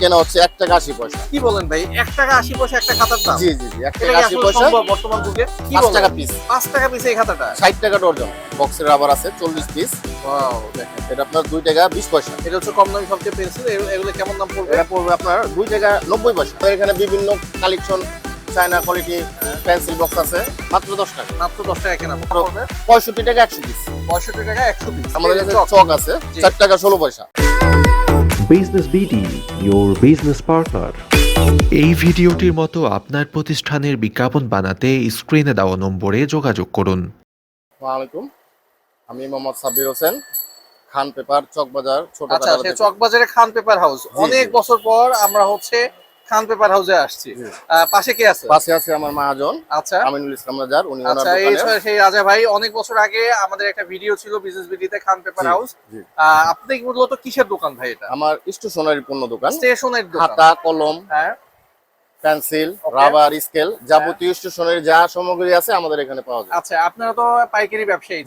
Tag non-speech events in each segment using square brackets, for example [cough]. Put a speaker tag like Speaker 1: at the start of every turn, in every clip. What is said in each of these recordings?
Speaker 1: কেনা হচ্ছে এক টাকা আশি পয়সা
Speaker 2: কি বলেন ভাই এক টাকা আশি পয়সা একটা খাতার দাম
Speaker 1: জি জি এক টাকা আশি পয়সা বর্তমান যুগে পাঁচ টাকা পিস
Speaker 2: পাঁচ টাকা পিস এই খাতাটা
Speaker 1: ষাট টাকা ডর্জন বক্সের আবার আছে চল্লিশ পিস এটা আপনার দুই টাকা বিশ পয়সা
Speaker 2: এটা হচ্ছে কম দামি সবচেয়ে পেন্সিল এগুলো কেমন দাম পড়বে
Speaker 1: এটা পড়বে আপনার দুই টাকা নব্বই পয়সা এখানে বিভিন্ন collection China quality pencil box আছে মাত্র দশ টাকা মাত্র দশ টাকা কেনা পঁয়ষট্টি টাকা একশো পিস
Speaker 2: পঁয়ষট্টি টাকা একশো পিস
Speaker 1: আমাদের কাছে চক আছে চার টাকা ষোলো পয়সা business BD your business partner এই ভিডিওটির মতো আপনার প্রতিষ্ঠানের বিজ্ঞাপন বানাতে স্ক্রিনে দেওয়া নম্বরে যোগাযোগ করুন আলাইকুম আমি মোহাম্মদ সাব্বির হোসেন খান পেপার চকবাজার
Speaker 2: ছোট আচ্ছা চকবাজারে খান পেপার হাউস অনেক বছর পর আমরা হচ্ছে খান পেপার হাউসে আসছি পাশে কে আছে
Speaker 1: পাশে আছে আমার মহাজন আচ্ছা আমিনুল ইসলাম রাজার উনি আচ্ছা
Speaker 2: এই সেই রাজা ভাই অনেক বছর আগে আমাদের একটা ভিডিও ছিল বিজনেস ভিডিওতে খান পেপার হাউস আপনি কিসের দোকান ভাই এটা
Speaker 1: আমার স্টেশনারি পণ্য দোকান স্টেশনারি খাতা কলম হ্যাঁ পেন্সিল রাবার স্কেল হ্যাঁ। যাবতীয় স্টেশনের যা সামগ্রী আছে আমাদের এখানে পাওয়া যায়
Speaker 2: আচ্ছা আপনারা তো পাইকারি ব্যবসায়ী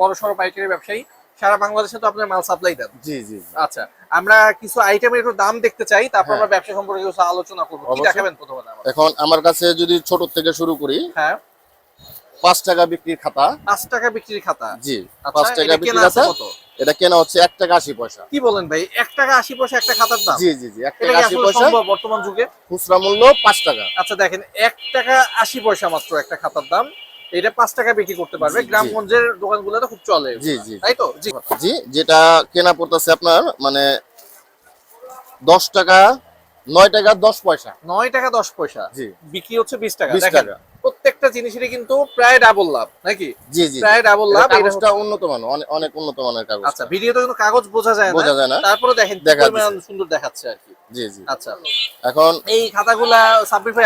Speaker 2: বড় সড়ো পাইকারি ব্যবসায়ী সারা বাংলাদেশে তো আপনার মাল সাপ্লাই দেন জি জি আচ্ছা আমরা কিছু আইটেমের একটু দাম দেখতে চাই তারপর আমরা হ্যাঁ। ব্যবসা সম্পর্কে কিছু আলোচনা করবো কি দেখাবেন প্রথমে
Speaker 1: এখন আমার কাছে যদি ছোট থেকে শুরু করি হ্যাঁ পাঁচ টাকা বিক্রির খাতা
Speaker 2: পাঁচ টাকা বিক্রির খাতা জি আচ্ছা, পাঁচ টাকা বিক্রির খাতা
Speaker 1: এটা কেনা হচ্ছে এক টাকা আশি পয়সা
Speaker 2: কি বলেন ভাই এক টাকা আশি পয়সা একটা খাতার দাম
Speaker 1: জি জি জি এক টাকা আশি পয়সা বর্তমান যুগে খুচরা মূল্য পাঁচ টাকা
Speaker 2: আচ্ছা দেখেন এক টাকা আশি পয়সা মাত্র একটা খাতার দাম এটা পাঁচ বিক্রি করতে পারবে গ্রামগঞ্জের খুব চলে জি জি তাই তো
Speaker 1: জি যেটা কেনা পড়তেছে আপনার মানে দশ টাকা নয় টাকা দশ পয়সা
Speaker 2: নয় টাকা দশ পয়সা জি বিক্রি হচ্ছে বিশ টাকা বিশ টাকা প্রত্যেকটা জিনিসেরই কিন্তু প্রায় ডাবল লাভ নাকি জি জি প্রায় ডাবল লাভ
Speaker 1: উন্নত মানের অনেক উন্নত মানের কাগজ
Speaker 2: আচ্ছা ভিডিওতে কিন্তু কাগজ বোঝা যায় না বোঝা যায় না তারপরে দেখেন দেখা সুন্দর দেখাচ্ছে আর কি আচ্ছা এখন এই খাতাগুলা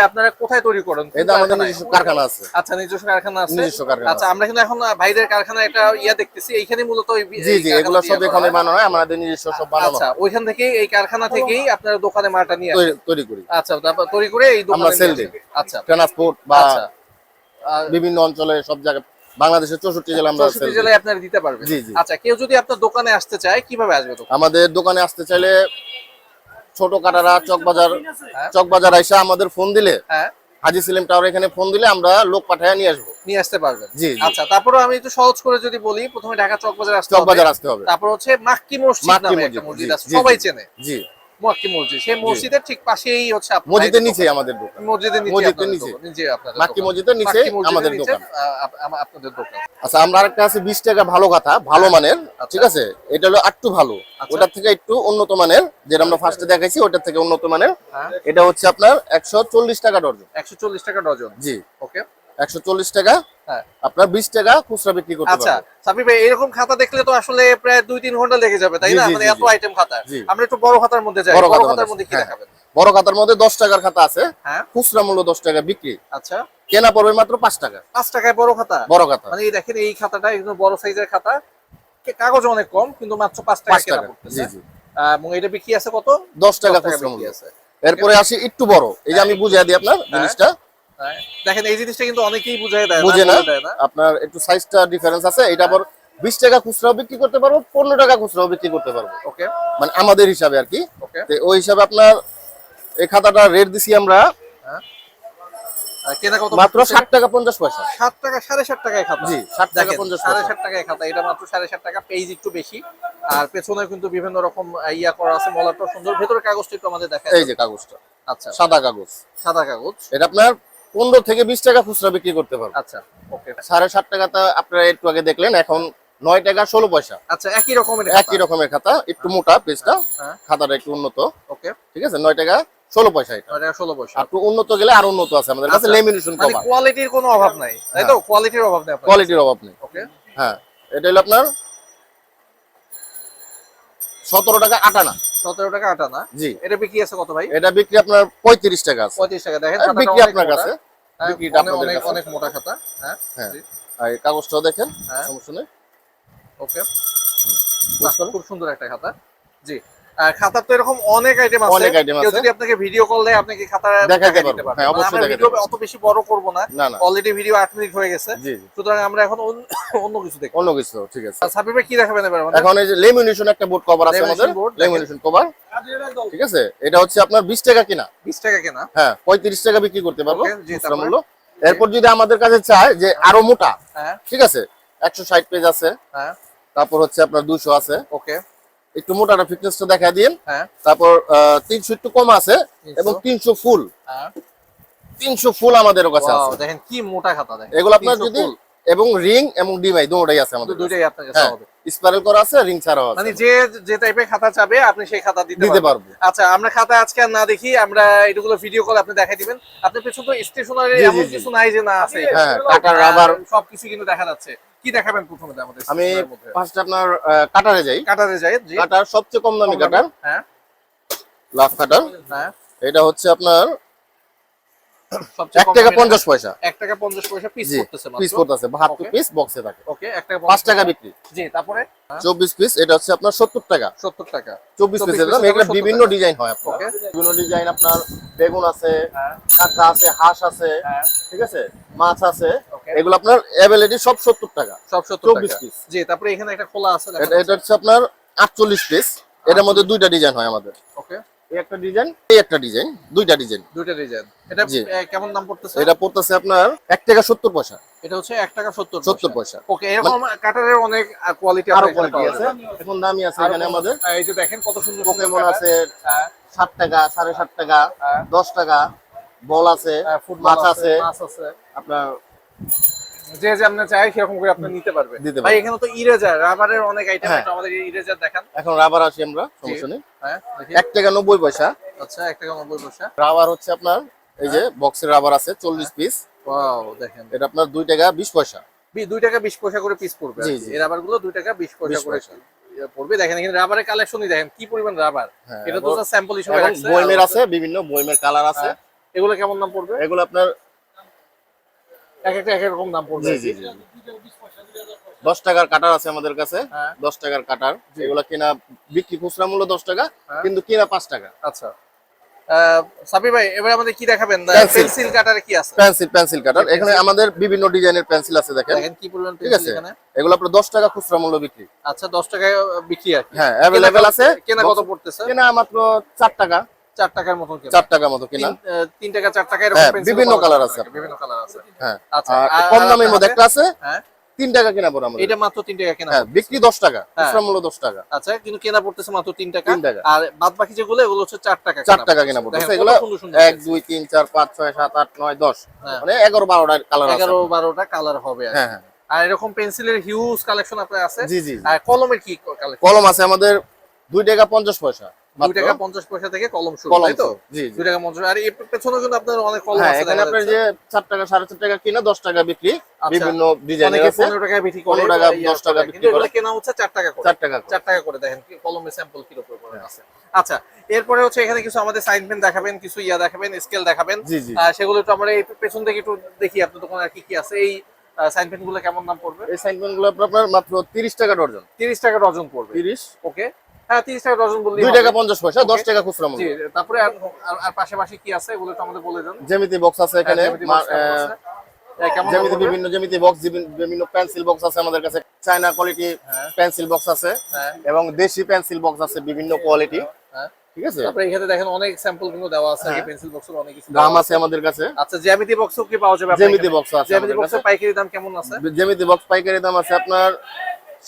Speaker 2: আপনারা কোথায় তৈরি করেন
Speaker 1: আমাদের নিজস্ব কারখানা আছে
Speaker 2: আচ্ছা নিজস্ব কারখানা আছে নিজস্ব কারখানা আচ্ছা, আমরা কিন্তু এখন ভাইদের কারখানা দেখতেছি এইখানে মূলত
Speaker 1: নিজস্ব আচ্ছা,
Speaker 2: এই কারখানা থেকেই দোকানে মালটা নিয়ে তৈরি করি আচ্ছা তৈরি করে এই
Speaker 1: আচ্ছা। বিভিন্ন অঞ্চলে সব জায়গায় বাংলাদেশের চৌষট্টি জেলা আমরা
Speaker 2: জেলায় দিতে পারবেন আচ্ছা কেউ যদি আপনার দোকানে আসতে চায় কিভাবে আসবে
Speaker 1: আমাদের দোকানে আসতে চাইলে ছোট কাটারা চকবাজার হ্যাঁ। চকবাজার আইসা আমাদের ফোন দিলে হ্যাঁ। হাজি সিলিম টাওয়ার এখানে ফোন দিলে আমরা লোক পাঠায় নিয়ে আসবো নিয়ে আসতে পারবেন জি
Speaker 2: আচ্ছা তারপরে আমি একটু সহজ করে যদি বলি প্রথমে ঢাকা চকবাজার আসতে
Speaker 1: হবে চকবাজার আসতে হবে
Speaker 2: তারপর হচ্ছে মাক্কি মসজিদ নামে মসজিদ সবাই চেনে জি মক্কি মসজিদ আচ্ছা
Speaker 1: আমরা আরেকটা আছে টাকা ভালো কথা ভালো আচ্ছা। মানের আচ্ছা। ঠিক আছে এটা হলো ভালো আচ্ছা। ওটার থেকে একটু উন্নত মানের যেটা আমরা ফার্স্টে দেখাইছি ওটার থেকে উন্নত মানের হ্যাঁ। এটা হচ্ছে আপনার টাকা ডজন টাকা ডজন জি ওকে 140 টাকা হ্যাঁ আপনার 20 টাকা খুচরা বিক্রি করতে
Speaker 2: আচ্ছা সাবির ভাই এরকম খাতা দেখলে তো আসলে প্রায় 2 3 ঘন্টা লেগে যাবে তাই না মানে এত আইটেম খাতা আমরা একটু বড় খাতার মধ্যে যাই বড় খাতার মধ্যে কি হ্যাঁ। দেখাবেন
Speaker 1: বড় খাতার মধ্যে 10 টাকার খাতা আছে হ্যাঁ খুচরা মূল্য 10 টাকা বিক্রি আচ্ছা কেনা পড়বে মাত্র 5 টাকা
Speaker 2: 5 টাকায় বড় খাতা বড় খাতা মানে এই দেখেন এই খাতাটা একদম বড় সাইজের খাতা কাগজ অনেক কম কিন্তু মাত্র 5 টাকা কেনা পড়তেছে জি জি এবং এটা বিক্রি আছে কত
Speaker 1: 10 টাকা খুচরা মূল্য আছে এরপরে আসি একটু বড় এই যে আমি বুঝিয়ে দিই আপনার হ্যাঁ। জিনিসটা
Speaker 2: হ্যাঁ। দেখেন এই জিনিসটা কিন্তু অনেকেই দেয়
Speaker 1: বুঝে না আপনার একটু সাইজটা ডিফারেন্স আছে এটা বিশ টাকা খুচরাও বিক্রি করতে পারবো পনেরো টাকা খুচরাও বিক্রি করতে পারবো ওকে মানে আমাদের হিসাবে আর কি
Speaker 2: ওই হিসাবে আপনার এই খাতাটা রেট দিছি আমরা হ্যাঁ।
Speaker 1: মাত্র ষাট টাকা পঞ্চাশ পয়সা
Speaker 2: ষাট টাকা সাড়ে টাকায় ষাট টাকা পঞ্চাশ সাড়ে টাকায় খাতা এটা মাত্র সাড়ে টাকা পেজ একটু বেশি আর পেছনে কিন্তু বিভিন্ন রকম ইয়া করা আছে সুন্দর কাগজটা একটু আমাদের এই যে কাগজটা আচ্ছা সাদা কাগজ সাদা কাগজ
Speaker 1: এটা আপনার পনেরো থেকে বিশ টাকা খুচরা বিক্রি করতে পারবো আচ্ছা সাড়ে সাত টাকাটা আপনারা একটু আগে দেখলেন এখন নয় টাকা ষোলো পয়সা
Speaker 2: আচ্ছা একই রকমের
Speaker 1: একই রকমের খাতা একটু মোটা পেজটা হ্যাঁ। খাতাটা একটু উন্নত ওকে ঠিক আছে নয় টাকা ষোলো পয়সা ষোলো পয়সা একটু উন্নত গেলে আর উন্নত আছে আমাদের কাছে আচ্ছা, লেমিনেশন মানে
Speaker 2: কোয়ালিটির কোনো অভাব নাই তাই তো কোয়ালিটির হ্যাঁ। অভাব নেই
Speaker 1: কোয়ালিটির অভাব নেই হ্যাঁ এটা হলো আপনার সতেরো টাকা আটানা
Speaker 2: সতেরো টাকা আটানা জি এটা বিক্রি আছে কত ভাই
Speaker 1: এটা বিক্রি আপনার পঁয়ত্রিশ টাকা আছে পঁয়ত্রিশ টাকা দেখেন বিক্রি আপনার হ্যাঁ, কাছে
Speaker 2: অনেক মোটা খাতা হ্যাঁ, হ্যাঁ।
Speaker 1: আর কাগজটাও দেখেন হ্যাঁ। সমস্যা নেই
Speaker 2: ওকে খুব সুন্দর একটা খাতা জি খাতার তো এরকম অনেক আইটেম আছে অনেক আইটেম আছে যদি আপনাকে ভিডিও কল দেয় হ্যাঁ মানে অবশ্যই অত বেশি বড় করব না অলরেডি ভিডিও 8 মিনিট হয়ে গেছে সুতরাং আমরা এখন [coughs] অন্য কিছু দেখব
Speaker 1: অন্য কিছু ঠিক আছে
Speaker 2: কি এবার মানে-
Speaker 1: এখন এই যে লেমিনেশন একটা বোর্ড কভার আছে আমাদের লেমিনেশন কভার ঠিক আছে এটা হচ্ছে আপনার 20 টাকা কিনা 20 টাকা কিনা হ্যাঁ 35 টাকা বিক্রি করতে পারবো মূল্য এরপর যদি আমাদের কাছে চায় যে হ্যাঁ। আরো মোটা হ্যাঁ। ঠিক আছে 160 পেজ আছে হ্যাঁ তারপর হচ্ছে আপনার 200 আছে ওকে একটু মোটা ফিটনেসটা দেখা দিন হ্যাঁ। তারপর তিনশো একটু কম আছে এবং তিনশো ফুল হ্যাঁ। তিনশো ফুল আমাদের কাছে আছে
Speaker 2: দেখেন কি মোটা খাতা দেখেন
Speaker 1: এগুলো আপনার যদি এবং রিং এবং ডিমাই দুটোই আছে আমাদের
Speaker 2: দুটোই আপনার কাছে
Speaker 1: স্পাইরাল হ্যাঁ, করা আছে রিং ছাড়াও আছে
Speaker 2: মানে যে যে টাইপের খাতা চাবে আপনি সেই খাতা দিতে দিতে পারবো আচ্ছা আমরা খাতা আজকে না দেখি আমরা এগুলো ভিডিও কল আপনি দেখাই দিবেন আপনি পেছনে তো স্টেশনারি এমন কিছু নাই যে না আছে
Speaker 1: হ্যাঁ টাকা রাবার
Speaker 2: সবকিছু কিন্তু দেখা যাচ্ছে কি দেখাবেন প্রথমে আমাদের
Speaker 1: আমি ফার্স্ট আপনার কাটারে যাই কাটারে যাই কাটার সবচেয়ে কম দামি কাটার হ্যাঁ লাভ কাটার হ্যাঁ এটা হচ্ছে আপনার এক পঞ্চাশ পিস পিস টাকা হ্যাঁ। চব্বিশ পিস এটা হচ্ছে আপনার সত্তর টাকা বিভিন্ন ডিজাইন হয় বিভিন্ন ডিজাইন আপনার বেগুন আছে হ্যাঁ। কাঁচা আছে হাঁস আছে হ্যাঁ। ঠিক আছে মাছ আছে এগুলো আপনার অ্যাভেলেবল সব সত্তর টাকা
Speaker 2: সব সত্তর চব্বিশ পিস জি তারপরে এখানে একটা খোলা আছে
Speaker 1: এটা হচ্ছে আপনার আটচল্লিশ পিস এটার মধ্যে দুইটা ডিজাইন হয় আমাদের একটা ডিজাইন এই একটা ডিজাইন দুইটা ডিজাইন
Speaker 2: দুইটা ডিজাইন এটা কেমন দাম পড়তেছে
Speaker 1: এটা পড়তেছে আপনার 1 টাকা 70 পয়সা
Speaker 2: এটা হচ্ছে 1 টাকা 70 70 পয়সা ওকে এরকম মানে কাটারের অনেক কোয়ালিটি আরো
Speaker 1: কোয়ালিটি আছে এখন দামি আছে এখানে আমাদের
Speaker 2: এই যে দেখেন কত সুন্দর
Speaker 1: পোকেমন আছে 7 হ্যাঁ। টাকা 7.5 টাকা 10 হ্যাঁ। টাকা বল হ্যাঁ, আছে মাছ
Speaker 2: আছে আপনার যে যে আপনি চাই সেরকম করে আপনি নিতে পারবে এখানে তো ইরেজার রাবারের অনেক আইটেম হ্যাঁ। আছে আমাদের ইরেজার দেখান
Speaker 1: এখন রাবার আছে আমরা হ্যাঁ 1 টাকা 90 পয়সা
Speaker 2: আচ্ছা 1 টাকা 90 পয়সা
Speaker 1: রাবার হচ্ছে আপনার এই যে বক্সের হ্যাঁ। রাবার আছে 40 পিস
Speaker 2: ওয়াও দেখেন
Speaker 1: এটা আপনার 2 টাকা 20 পয়সা
Speaker 2: 2 টাকা 20 পয়সা করে পিস পড়বে
Speaker 1: এই রাবার গুলো 2 টাকা 20 পয়সা
Speaker 2: করে ইয়ে পড়বে দেখেন এখানে রাবারের কালেকশনই দেখেন কি পরিমাণ রাবার হ্যাঁ, এটা তো স্যাম্পল হিসেবে
Speaker 1: রাখছে আছে বিভিন্ন বইমের কালার আছে
Speaker 2: এগুলো কেমন দাম পড়বে এগুলো আপনার এক একটা এক রকম দাম পড়বে
Speaker 1: জি জি দশ টাকার কাটার আছে আমাদের কাছে হ্যাঁ। দশ টাকার কাটার বিক্রি খুচরা মূল্য দশ টাকা হ্যাঁ। কিন্তু কেনা পাঁচ টাকা
Speaker 2: আচ্ছা ভাই কি দেখাবেন কি আছে
Speaker 1: পেন্সিল কাটার এখানে আমাদের বিভিন্ন ডিজাইনের পেন্সিল আছে দেখেন
Speaker 2: কি পরিমাণ পেন্সিল এখানে
Speaker 1: আপনার টাকা খুচরা মূল্য বিক্রি
Speaker 2: আচ্ছা দশ টাকা বিক্রি আর
Speaker 1: হ্যাঁ আছে
Speaker 2: কেনা কত পড়তেছে
Speaker 1: মাত্র চার টাকা
Speaker 2: টাকার মতো হ্যাঁ,
Speaker 1: হ্যাঁ, আচ্ছা, হ্যাঁ। তিন টাকা কেনা
Speaker 2: এটা মাত্র কেনা
Speaker 1: বিক্রি দশ টাকা
Speaker 2: আচ্ছা কিন্তু কেনা পড়তেছে চার টাকা
Speaker 1: চার টাকা কেনা এক দুই তিন চার পাঁচ ছয় সাত আট নয় দশ মানে এগারো বারোটা কালার
Speaker 2: এগারো বারোটা কালার হবে হ্যাঁ আর এরকম পেন্সিলের হিউজ কালেকশন আপনার আছে জি জি আর কলমের কি
Speaker 1: কলম আছে আমাদের দুই টাকা পঞ্চাশ পয়সা
Speaker 2: টাকা 50 পয়সা থেকে কলম শুরু তাই আর এই পেছনে কিন্তু আপনার অনেক হ্যাঁ,
Speaker 1: টাকা কিনা 10 টাকা বিক্রি
Speaker 2: আচ্ছা। হচ্ছে 4 টাকা করে টাকা 4 টাকা করে দেখেন কলমের স্যাম্পল কি আছে আচ্ছা এরপরে হচ্ছে এখানে কিছু আমাদের সাইন পেন দেখাবেন কিছু ইয়া দেখাবেন স্কেল দেখাবেন সেগুলো একটু আমরা এই পেছন থেকে একটু দেখি আপনার দোকানে আর কি কি আছে এই সাইন পেন গুলো কেমন দাম পড়বে
Speaker 1: এই সাইন গুলো আপনার মাত্র তিরিশ টাকা ডর্জন
Speaker 2: তিরিশ টাকা ডর্জন পড়বে তিরিশ ওকে হ্যাঁ
Speaker 1: টাকা টাকা পয়সা টাকা
Speaker 2: পাশাপাশি কি আছে বলে
Speaker 1: জ্যামিতি বক্স আছে হ্যাঁ, এখানে বক্স আছে চায়না কোয়ালিটি পেন্সিল বক্স আছে হ্যাঁ। হ্যাঁ। এবং দেশি পেন্সিল বক্স আছে বিভিন্ন কোয়ালিটি
Speaker 2: ঠিক আছে দেখেন অনেক স্যাম্পল গুলো দেওয়া আছে অনেক
Speaker 1: দাম আছে আমাদের কাছে
Speaker 2: আচ্ছা জ্যামিতি কি পাওয়া জ্যামিতি বক্স আছে পাইকারি দাম কেমন আছে
Speaker 1: জ্যামিতি বক্স পাইকারি দাম আছে আপনার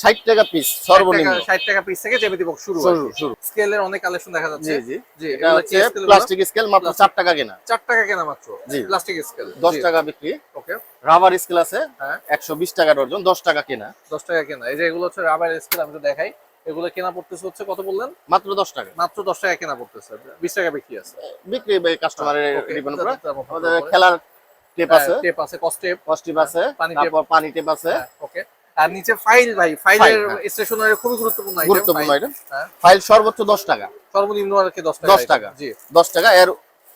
Speaker 1: ষাট টাকা পিস সর্বনিম্ন
Speaker 2: ষাট টাকা পিস থেকে জ্যামিতি বক্স শুরু শুরু
Speaker 1: শুরু স্কেলের অনেক কালেকশন দেখা যাচ্ছে জি জি এটা হচ্ছে প্লাস্টিক স্কেল মাত্র চার টাকা কেনা
Speaker 2: চার টাকা কেনা মাত্র জি প্লাস্টিক স্কেল
Speaker 1: দশ টাকা বিক্রি ওকে রাবার স্কেল আছে হ্যাঁ। একশো বিশ টাকা ডর্জন দশ টাকা কেনা
Speaker 2: দশ টাকা কেনা এই যে এগুলো হচ্ছে রাবার স্কেল আমি তো দেখাই এগুলো কেনা পড়তেছে হচ্ছে কত বললেন মাত্র 10 টাকা মাত্র 10 টাকা কেনা পড়তেছে 20 টাকা বিক্রি আছে
Speaker 1: বিক্রি বাই কাস্টমারের ডিপেন্ড করে আমাদের খেলার টেপ হ্যাঁ, আছে টেপ আছে কস্টেপ কস্টেপ আছে পানি পানি টেপ আছে
Speaker 2: ওকে হ্যাঁ, আর নিচে ফাইল ভাই ফাইলের স্টেশনারি হ্যাঁ। খুবই গুরুত্বপূর্ণ
Speaker 1: আইটেম গুরুত্বপূর্ণ আইটেম ফাইল হ্যাঁ। সর্বোচ্চ 10 টাকা
Speaker 2: সর্বনিম্ন আর কি 10 টাকা
Speaker 1: 10 টাকা জি 10 টাকা এর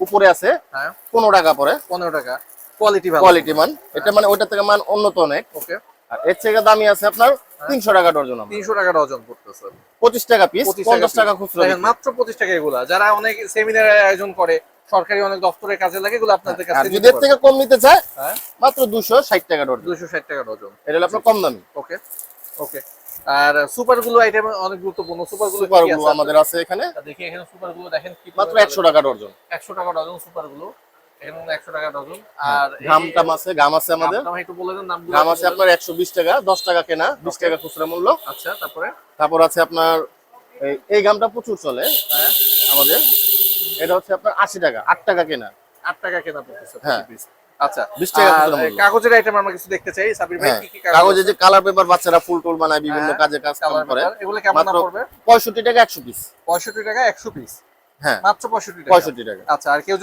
Speaker 1: উপরে আছে হ্যাঁ 15 টাকা পরে 15 টাকা কোয়ালিটি ভালো
Speaker 2: কোয়ালিটি মান এটা হ্যাঁ। মানে ওটা থেকে মান উন্নত অনেক ওকে
Speaker 1: এর থেকে দামি আছে আপনার তিনশো টাকা ডজন
Speaker 2: তিনশো টাকা ডজন পড়তেছে
Speaker 1: পঁচিশ টাকা পিস পঞ্চাশ টাকা খুচরো
Speaker 2: মাত্র পঁচিশ টাকা এগুলা যারা অনেক সেমিনারের আয়োজন করে সরকারি অনেক দপ্তরের কাজে লাগে এগুলো আপনাদের হ্যাঁ, কাছে
Speaker 1: যদি এর থেকে কম নিতে চায় হ্যাঁ? মাত্র দুশো ষাট টাকা ডজন
Speaker 2: দুশো ষাট টাকা ডজন
Speaker 1: এটা হলো আপনার কম দামি
Speaker 2: ওকে ওকে আর সুপার গুলো আইটেম অনেক গুরুত্বপূর্ণ
Speaker 1: সুপার গুলো সুপার গুলো আমাদের আছে এখানে
Speaker 2: দেখি এখানে সুপার গুলো দেখেন কি
Speaker 1: মাত্র একশো টাকা ডজন
Speaker 2: একশো টাকা ডজন সুপার গুলো টাকা
Speaker 1: হ্যাঁ, একশো বিশ টাকা দশ টাকা কেনা টাকা খুচরা মূল্য আচ্ছা তারপরে তারপর আছে আপনার এই ঘামটা প্রচুর চলে হ্যাঁ। আমাদের এটা হচ্ছে আপনার আশি টাকা আট টাকা কেনা আট টাকা কেনা হ্যাঁ
Speaker 2: আচ্ছা কাগজের আইটেম কিছু দেখতে চাই হ্যাঁ।
Speaker 1: যে কালার পেপার বাচ্চারা ফুল টুল বিভিন্ন কাজ করে এগুলো কেমন টাকা 100 পিস
Speaker 2: টাকা পিস
Speaker 1: হ্যাঁ মাত্র পঁয়ষট্টি
Speaker 2: পঁয়ষট্টি টাকা আচ্ছা আর কেউ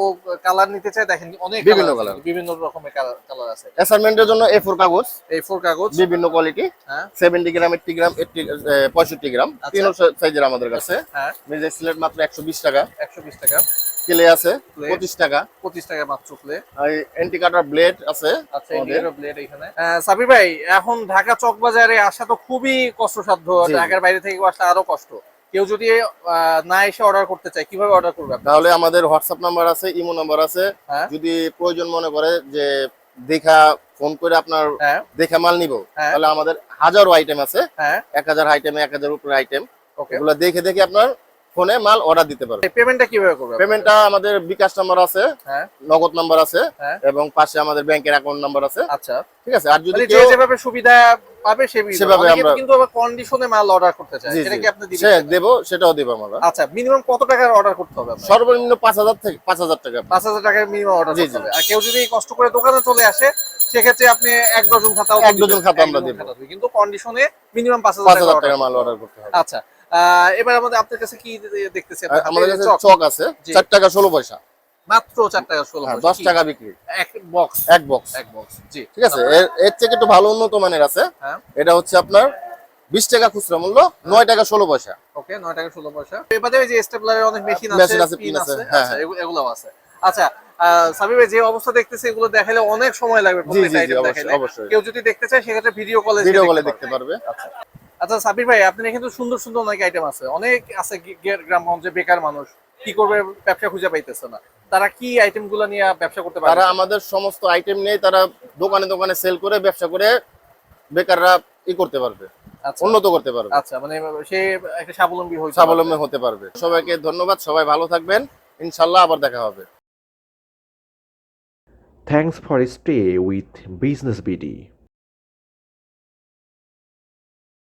Speaker 2: ও কালার নিতে চায় বিভিন্ন রকমের হ্যাঁ।
Speaker 1: পঁয়ষট্টি আচ্ছা। হ্যাঁ। মাত্র একশো বিশ টাকা একশো বিশ টাকা আছে টাকা
Speaker 2: পঁচিশ টাকা মাত্র প্লে
Speaker 1: এন্টি কাটার ব্লেড আছে
Speaker 2: আচ্ছা, ভাই এখন ঢাকা চকবাজারে আসা তো খুবই কষ্টসাধ্য ঢাকার বাইরে থেকে আসলে আরো কষ্ট কেউ যদি না এসে অর্ডার করতে চায় কিভাবে অর্ডার করবে
Speaker 1: তাহলে আমাদের হোয়াটসঅ্যাপ নাম্বার আছে ইমো নাম্বার আছে হ্যাঁ। যদি প্রয়োজন মনে করে যে দেখা ফোন করে আপনার হ্যাঁ। দেখা মাল নিব হ্যাঁ। তাহলে আমাদের হাজারো আইটেম আছে এক হাজার আইটেম এক হাজার উপরে আইটেম ওগুলো দেখে দেখে আপনার ফোনে মাল অর্ডার দিতে পারবে
Speaker 2: পেমেন্টটা কিভাবে করবে
Speaker 1: পেমেন্টটা আমাদের বিকাশ নাম্বার আছে হ্যাঁ। নগদ নাম্বার আছে হ্যাঁ। এবং পাশে আমাদের ব্যাংকের অ্যাকাউন্ট নাম্বার আছে
Speaker 2: আচ্ছা ঠিক আছে আর যদি যেভাবে সুবিধা পাবে আমরা কিন্তু কন্ডিশনে মাল অর্ডার করতে চাই
Speaker 1: কি আপনি দিবেন হ্যাঁ দেব সেটাও দেব আমরা
Speaker 2: আচ্ছা মিনিমাম কত টাকার অর্ডার করতে হবে
Speaker 1: সর্বনিম্ন 5000 থেকে 5000 টাকা
Speaker 2: 5000 টাকার মিনিমাম অর্ডার করতে হবে আর কেউ যদি কষ্ট করে দোকানে চলে আসে সেক্ষেত্রে আপনি এক ডজন খাতা
Speaker 1: এক ডজন খাতা আমরা দেব
Speaker 2: কিন্তু কন্ডিশনে মিনিমাম 5000 টাকা মাল অর্ডার করতে হবে আচ্ছা এবার আমাদের আপনার কাছে কি দেখতেছেন
Speaker 1: আমাদের কাছে চক আছে 4 টাকা 16 পয়সা
Speaker 2: মাত্র 4 টাকা 16 হ্যাঁ,
Speaker 1: পয়সা 10 টাকা বিক্রি এক বক্স এক বক্স এক বক্স জি ঠিক আছে এর থেকে একটু ভালো উন্নত মানের আছে হ্যাঁ। এটা হচ্ছে আপনার 20 টাকা খুচরা মূল্য 9 হ্যাঁ। টাকা 16 পয়সা
Speaker 2: ওকে 9 টাকা 16 পয়সা এবারে যে স্টেপলারের অনেক মেশিন আছে মেশিন আছে হ্যাঁ আচ্ছা, এগুলো আছে আচ্ছা সামির ভাই যে অবস্থা দেখতেছে এগুলো দেখালে অনেক সময় লাগবে প্রত্যেকটা কেউ যদি দেখতে চায় সেক্ষেত্রে ভিডিও কলে
Speaker 1: ভিডিও কলে দেখতে পারবে আচ্ছা।
Speaker 2: আচ্ছা সাবির ভাই আপনার এখানে তো সুন্দর সুন্দর অনেক আইটেম আছে অনেক আছে গ্রামগঞ্জে বেকার মানুষ কি করবে ব্যবসা খুঁজে পাইতেছে না তারা কি আইটেম গুলো নিয়ে ব্যবসা করতে পারে
Speaker 1: তারা আমাদের সমস্ত আইটেম নিয়ে তারা দোকানে দোকানে সেল করে ব্যবসা করে বেকাররা ই করতে পারবে আচ্ছা। উন্নত করতে পারবে
Speaker 2: আচ্ছা মানে সে একটা স্বাবলম্বী
Speaker 1: স্বাবলম্বী হতে পারবে সবাইকে ধন্যবাদ সবাই ভালো থাকবেন ইনশাল্লাহ আবার দেখা হবে thanks for stay with business BD